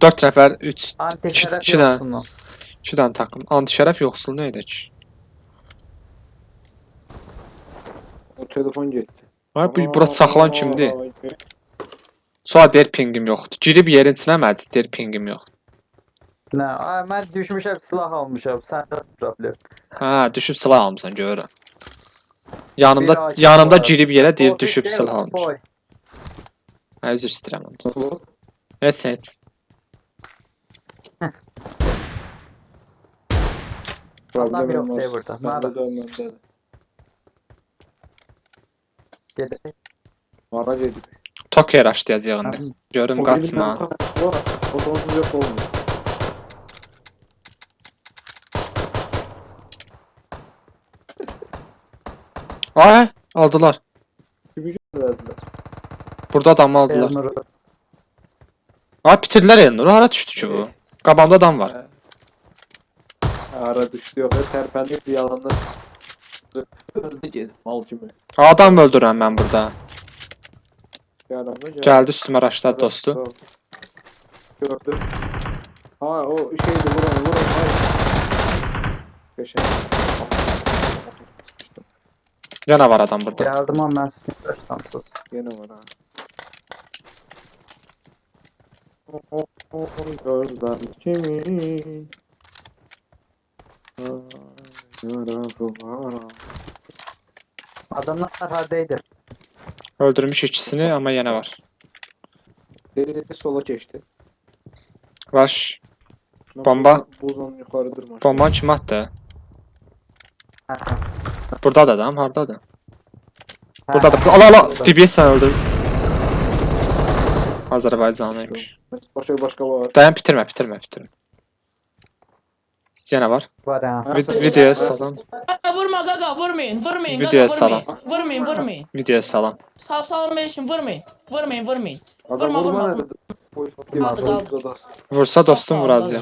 4 nəfər, 3 Anti-şərəf iki dənə. yoxsunu. 2 dənə takım. Anti-şərəf yoxsul nə edək? O telefon getdi. Ay bu bura saxlan kimdir? Sonra deyir pingim yoxdur. Girib yerin içinə məc, deyir pingim yoxdur. Nə, ay, mən düşmüşəm, silah almışam. Sən də problem. Hə, düşüb silah almısan görürəm. Yanımda Bir AK yanımda var. girib yerə deyir düşüb gel, silah almış. boy. Hə, üzr istəyirəm. Nasıl? Heç heç. Adam yok olmaz. diye burada. Bende Nerede? de bende de. Gedək. Ara gedik. Tokyo raşlayacağıq indi. Görüm O qaçma. benim bir var. O sonsuz yok olmuyor. Ay, aldılar. Gibi verdiler. Burada adamı aldılar. Elnur. Ay bitirdiler Elnur'u. Hara düşdü ki bu? Qabağımda adam var. Ara düştü yok. Terpendik bir yalandan. Öldü gel. Mal kimi. Adam öldürürəm mən burada. Yanımda gel. Gəldi üstümə dostu. Gördüm. Ha o şeydi vurun vurun. Hayır. Geçen. Yenə var adam burada. Geldim ama ben sizin başlamsız. Yine var ha. O, o, o, o gözler kimin? Adamlar hardaydı. Öldürmüş ikisini ama yenə var. Deli sola geçti. Var. Bomba. Buzun yukarı durma. Bombanı kim atdı? Burada da adam, hardadır? Burada da. Ala ala, DBS sən öldür. Azərbaycanlıymış. Başka başka var. Dayan bitirmə, bitirmə, bitirmə. Yenə var. Var ha. Vid videoya salam. Gaga vurma gaga vurmayın vurmayın Videoya gaga salam. vurmayın. Vurmayın vurmayın. Videoya salam. Sağ sağ için vurmayın. Vurmayın vurmayın. Adam Vurma, vurma vurma. ne dedi? Polis Aldı, aldı. Vursa dostum vur az Sana.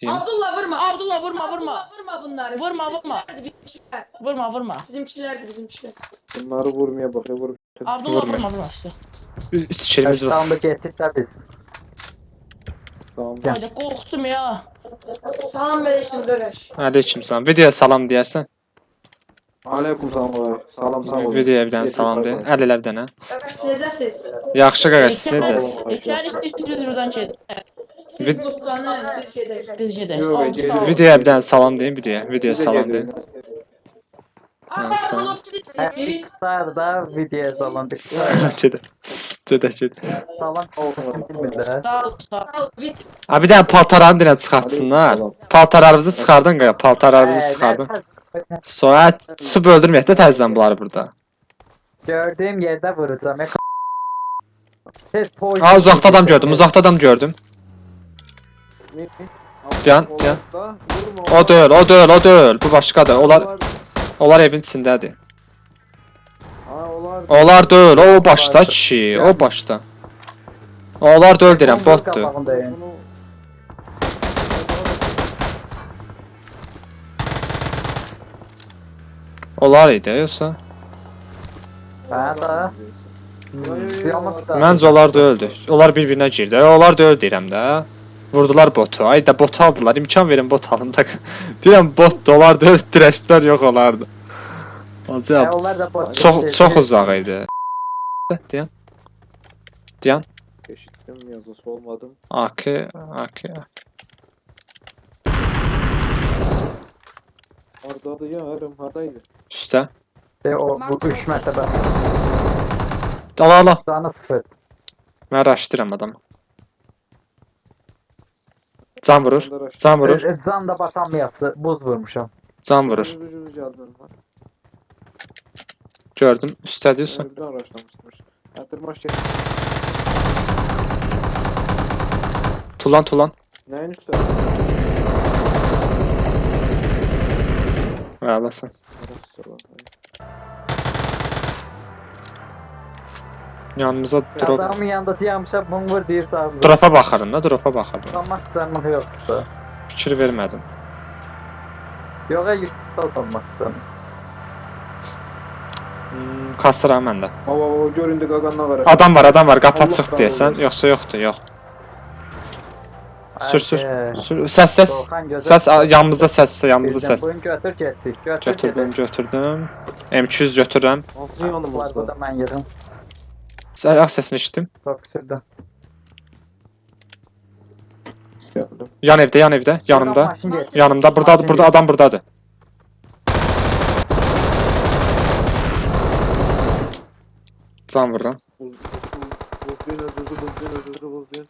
Diyeyim. Abdullah vurma. Abdullah vurma vurma. Vurma bunları. Vurma, vurma. Bizimkilerdi, Vurma vurma. Bizimkilerdi bizimkiler. Bunları vurmaya bakıyor. Vurup. Abdullah Vurma. vurma vurma işte. Üç içerimiz var. Tamam getirdiler biz. Tamam. Haydi korktum ya. Salam beleşim döreş. Aleyküm salam. Videoya salam deyərsən. Aleyküm selam. Salam sağ olun. Videoya bir dənə salam de. Əl elə bir dənə. Arkadaş necəsiz? Yaxşı qaqa siz necəsiz? İçer istiyorsunuz buradan şey. Siz Vid- biz gedək. Biz Oldu, gel- sağ ol. Videoya bir dənə salam deyin videoya. Videoya salam deyin. Siz ister da videoya salandık. Gedə. Gedə gedə. Salam olsun vid Ha bir dənə paltarlarını dinə çıxartsınlar. Paltarlarımızı çıxardın qaqa. Paltarlarımızı çıxardın. Sonra su öldürməyək də təzədən bunları burada. Gördüğüm yerde vuracağım. ya. Tez poz. Ha uzaqda adam gördüm. Uzaqda adam gördüm. Can, can. O deyil, o deyil, o deyil. Bu başqadır. Onlar onlar evin içindədir. Onlar. Deyil, o başda kişi, o başda. Onlar deyil deyirəm, botdur. Bunu- Onlar idi yoxsa? Da. Da. Məncə onlar deyildi. Onlar bir-birinə girdi. Onlar deyil deyirəm də. Vurdular botu. Ay da botu aldılar. İmkan verin bot alın da. deyirəm bot dolar deyil, dirəşlər yox olardı. Onlar da boş. çox uzaq idi. Deyən. Deyən. Eşittim yazısı olmadım. AK, AK, AK. Hardadı ya yarım hardaydı. Üstə. De o bu 3 mərtəbə. Ala ala. Canı sıfır. Mən raşdıram adamı. Can vurur. Can vurur. E, Can da basamayası. Buz vurmuşam. Can vurur. Ucuz yazdım var. Gördüm. Üstədirsən. Bir araçlamışmış. Yatırmaş çek. Tulan tulan. Neyin üstü? Ağlasın. Yanımıza drop. Adamın yanında dayanmışam. Bunu vur deyirsə ağzına. Dropa baxarım da, dropa baxarım. Sanmaq istəmək yoxdur. Fikir vermədim. Yox, yüksək sanmaq istəmək. Hmm, kasıram məndə. Baba baba göründü qaganına qarşı. Adam var, adam var. Açıq qanı deyəsən, yoxsa yoxdur, yox. Sür sür. Sür. Səs səs. Səs yanımızda səs, yanımızda Bizden səs. Bugün götür getdik. Götür Götürdüm, götürdüm. M200 götürürəm. Yanımızda. bu da ben yedim. Sə- Ayaq səsini eşitdim. Gördüm. Yan evdə, yan evdə, yanımda. Yanımda. Burdadır, burada adam burdadır. Buz, buz, buz, buz, öldürdü, buz, öldürdü, buz.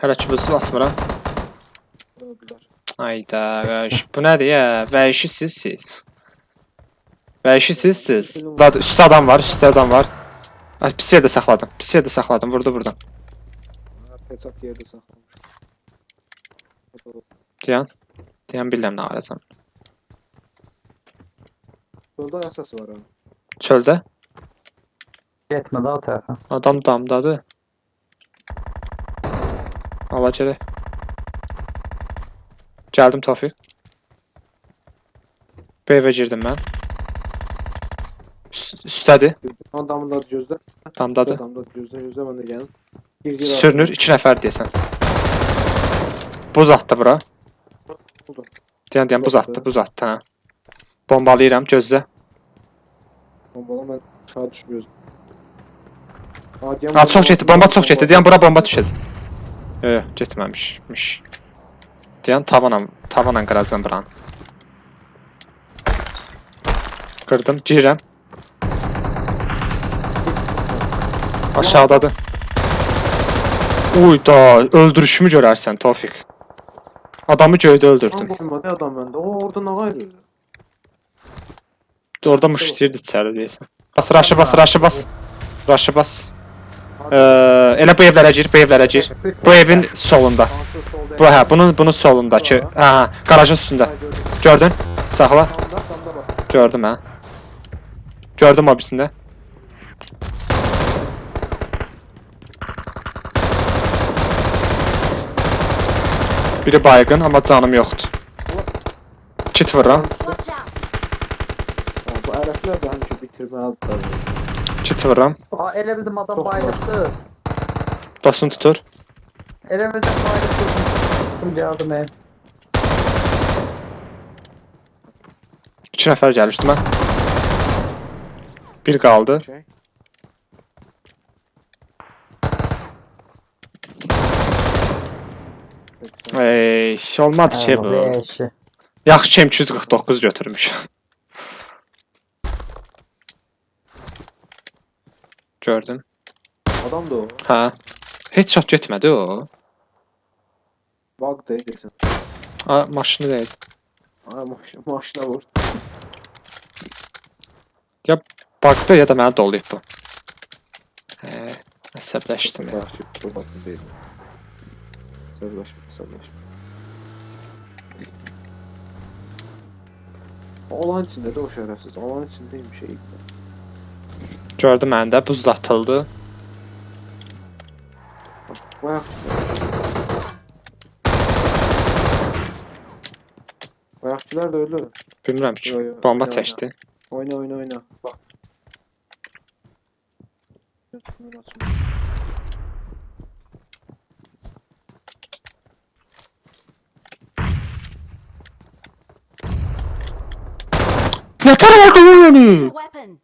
Hələ ki buzu asmıram. Öldüler. Ayda, vəş. Bu nədir ya? Vəşisiz siz. Vəşisiz siz. Dad, üstə adam var, üstə adam var. Ay, pis yerdə saxladım. Pis yerdə saxladım. Vurdu buradan. Ha, Peçak yerde saklamış. Deyən. Deyən bilirəm nə arayacam. Solda ayak sesi var ha. Çöldə Daha o tarafa. adam damdadır. Ala gələk. Gəldim Tofiq. Bu evə girdim mən. Üst- Üstədir, Adamın da gözde. damdadır. Adamın da gözde, gözde ben de geldim. Gir gir Sürünür, iki nəfər deyəsən. Buz atdı bura. Deyən deyən buz atdı, buz atdı, hə. Bombalayıram, gözlə. Bombala ben aşağı. Aa, diyen Ha, çox getdi, bomba çox getdi. Deyən bura bomba düşəcək. Yox, yox, getməmişmiş. Deyən tavanla, tavanla qıracam buranı. Qırdım, girirəm. Aşağıdadır. Uy da, öldürüşümü görərsən Tofiq. Adamı göydə öldürdüm. Ne adam bende. O orada ne gayrı? Orada müştəyirdi içəri deyəsən. Bas, raşı bas, raşı bas. Raşı bas. Ee, elə bu evlərə gir, bu evlərə gir. Bu evin solunda. Bu hə, bunun bunun solundakı. Hə, qarajın üstündə. Gördün? Saxla. Gördüm hə. Gördüm o birisində. Biri baygın amma canım yoxdur. Kit! Ha, bu Ərəblər də həmişə bitirməlidirlər. Vururam. Aa ele bizim adam Çok bayıldı. Dostunu tutur. Ele bizim bayıldı. Kim geldi mi? İki nəfər gəlir üstümə. Bir qaldı. Şey. Ey, olmadı ki bu. Beşi. Yaxşı ki M249 götürmüş. Gördüm. Adam da o. Hə. Heç shot getmədi o. Bug da edirsən. A, maşını deyil. Ha, maşına, maşına vur. Baqda ya da mənə dolayıb bu. Hə, əsəbləşdim ya. Yaxşı, bu bakın deyil. Səbirləşmə, səbirləşmə. Olan içində də o şərəfsiz. Olan içindəymiş şey. Gördüm məndə buz atıldı. Bayağı. Bayaqçılar da ölü. Bilmirəm ki, Yo, yo, bomba oyna, çəkdi. Oyna oyna oyna. Bak. Yəni? Weapon!